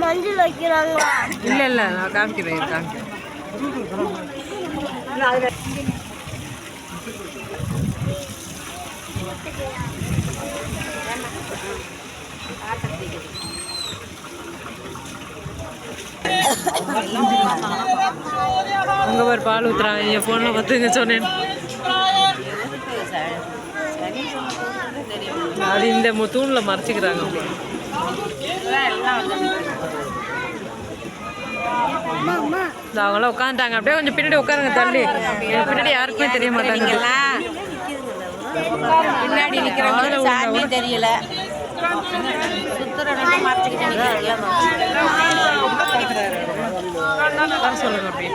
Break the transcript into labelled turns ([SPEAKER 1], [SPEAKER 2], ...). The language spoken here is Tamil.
[SPEAKER 1] மஞ்சள் வைக்கிறாங்களா
[SPEAKER 2] இல்லை இல்லை நான் காமிக்கிறேன் காமிக்கிறேன் அங்கே ஒரு பால் ஊற்றுறாங்க என் ஃபோனில் பார்த்துங்க சொன்னேன். அது இந்த தூணில் மறைச்சிக்கிறாங்க. அவங்களாம் உட்காந்துட்டாங்க. அப்படியே கொஞ்சம் பின்னாடி உட்காருங்க தள்ளி. பின்னாடி யாருக்குமே தெரிய மாட்டாங்க
[SPEAKER 3] பின்னாடி நிக்கிறவங்க சாமி தெரியல. நிக்கிறீங்களா
[SPEAKER 2] சொல்லுங்க அப்படியே.